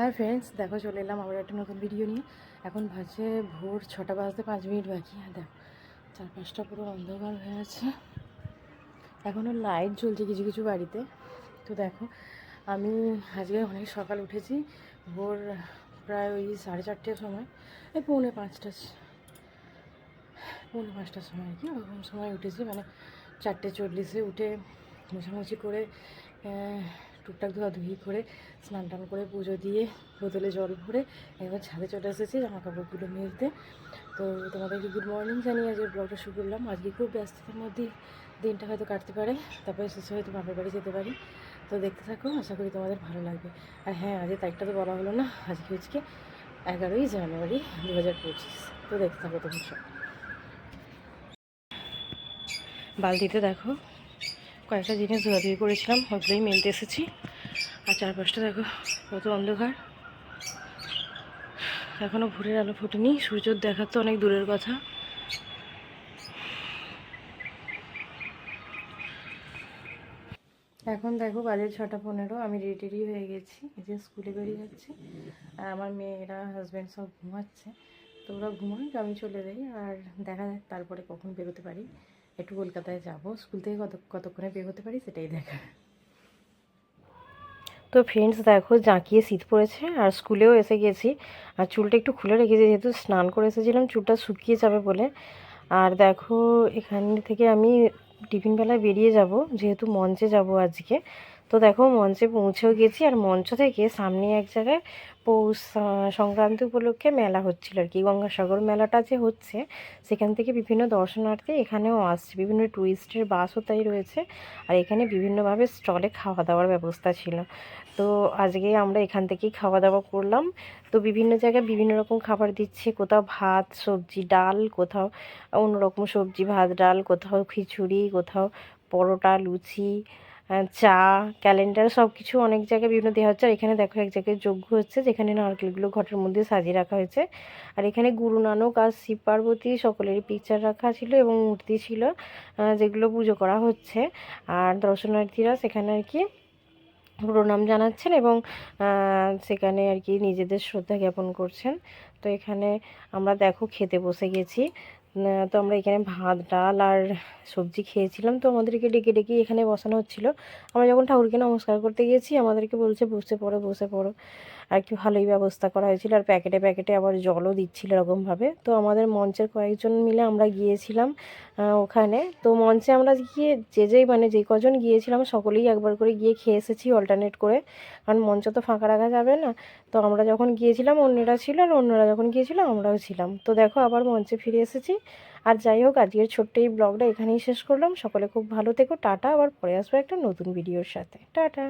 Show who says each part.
Speaker 1: হ্যাঁ ফ্রেন্ডস দেখো চলে এলাম আবার একটা নতুন ভিডিও নিয়ে। এখন বাজে ভোর ছটা বাজতে পাঁচ মিনিট বাকি। হ্যাঁ দেখো, চারপাশটা পুরো অন্ধকার হয়ে আছে। এখনও লাইট জ্বলছে কিছু কিছু বাড়িতে। তো দেখো, আমি আজকে অনেক সকাল উঠেছি, ভোর প্রায় ওই সাড়ে চারটের সময়, এই পৌনে পাঁচটা পৌনে পাঁচটার সময় কি, ওরকম সময় উঠেছি। মানে চারটে চল্লিশে উঠে মোছামুছি করে টুকটাক ধোয়া ধোয়াধুয়ি করে, স্নান টান করে পুজো দিয়ে বোতলে জল ভরে এবার ছাদে চলে এসেছি জামা কাপড়গুলো মেলতে। তো তোমাদেরকে গুড মর্নিং জানিয়ে আজকে ব্লগটা শুরু করলাম। আজকে খুব ব্যস্ততার মধ্যে দিনটা হয়তো কাটতে পারে, তারপরে শেষে হয়তো বাপের বাড়ি যেতে পারি। তো দেখতে থাকো, আশা করি তোমাদের ভালো লাগবে। আর হ্যাঁ আজকে তারিখটা তো বলা হলো না, আজকে হচ্ছে এগারোই জানুয়ারি দু হাজার পঁচিশ। তো দেখতে থাকো তুমি সব। বালতিতে দেখো কয়েকটা জিনিস ধোয়াধুয়ি করেছিলাম, ওগুলোই মেলতে এসেছি। আর চারপাশটা দেখো, কত অন্ধকার। এখনও ভোরের আলো ফোটেনি সূর্য দেখার তো অনেক দূরের কথা। এখন দেখো বাজে ছটা পনেরো, আমি রেডি হয়ে গেছি যে স্কুলে বেরিয়ে যাচ্ছি। আর আমার মেয়েরা হাজব্যান্ড সব ঘুমাচ্ছে। তো ওরা ঘুমাক আমি চলে যাই, আর দেখা যাক তারপরে কখন বেরোতে পারি। একটু কলকাতায় যাব। স্কুল থেকে কত কতক্ষণে বের হতে পারি সেটাই দেখা তো ফ্রেন্ডস দেখো, জাঁকিয়ে শীত পড়েছে আর স্কুলেও এসে গেছি। আর চুলটা একটু খুলে রেখেছি, যেহেতু স্নান করে এসেছিলাম, চুলটা শুকিয়ে যাবে বলে। আর দেখো, এখান থেকে আমি টিফিনবেলায় বেরিয়ে যাব, যেহেতু মঞ্চে যাব আজকে। তো দেখো মঞ্চে পৌঁছেও গেছি আর মঞ্চ থেকে সামনে এক জায়গায় পৌষ সংক্রান্তি উপলক্ষে মেলা হচ্ছিল আর কি। গঙ্গাসাগর মেলাটা যে হচ্ছে, সেখান থেকে বিভিন্ন দর্শনার্থী এখানেও আসছে। বিভিন্ন টুরিস্টের বাসও তাই রয়েছে আর এখানে বিভিন্নভাবে স্টলে খাওয়া দাওয়ার ব্যবস্থা ছিল। তো আজকে আমরা এখান থেকেই খাওয়া দাওয়া করলাম। তো বিভিন্ন জায়গায় বিভিন্ন রকম খাবার দিচ্ছে। কোথাও ভাত, সবজি, ডাল, কোথাও অন্যরকম সবজি, ভাত, ডাল, কোথাও খিচুড়ি, কোথাও পরোটা, লুচি চা ক্যালেন্ডার সব কিছু অনেক জায়গায় বিভিন্ন দেওয়া হচ্ছে। আর এখানে দেখো এক জায়গায় যজ্ঞ হচ্ছে, যেখানে নারকেলগুলো ঘটের মধ্যে সাজিয়ে রাখা হয়েছে। আর এখানে গুরু নানক আর শিব পার্বতী সকলেরই পিকচার রাখা ছিল এবং মূর্তি ছিল যেগুলো পুজো করা হচ্ছে। আর দর্শনার্থীরা সেখানে আর কি প্রণাম জানাচ্ছেন এবং সেখানে আর কি নিজেদের শ্রদ্ধা জ্ঞাপন করছেন। তো এখানে আমরা দেখো খেতে বসে গেছি। তো আমরা এখানে ভাত, ডাল আর সবজি খেয়েছিলাম। তো আমাদেরকে ডেকে ডেকে এখানে বসানো হচ্ছিল। আমরা যখন ঠাকুরকে নমস্কার করতে গেছি, আমাদেরকে বলছে, বসে পড়ো বসে পড়ো। আর কি ভালোই ব্যবস্থা করা হয়েছিল। আর প্যাকেটে প্যাকেটে আবার জলও দিচ্ছিল এরকমভাবে। তো আমাদের মঞ্চের কয়েকজন মিলে আমরা গিয়েছিলাম ওখানে। তো মঞ্চে আমরা গিয়ে যে যেই মানে যে কজন গিয়েছিলাম, সকলেই একবার করে গিয়ে খেয়ে এসেছি অল্টারনেট করে। কারণ মঞ্চ তো ফাঁকা রাখা যাবে না। তো আমরা যখন গিয়েছিলাম, অন্যরা ছিল আর অন্যরা যখন গিয়েছিলাম, আমরাও ছিলাম। তো দেখো, আবার মঞ্চে ফিরে এসেছি। আর যাই হোক, আজকের ছোট্ট এই ব্লগটা এখানেই শেষ করলাম। সকলে খুব ভালো থেকো, টাটা। আবার পরে আসব একটা নতুন ভিডিওর সাথে। টাটা।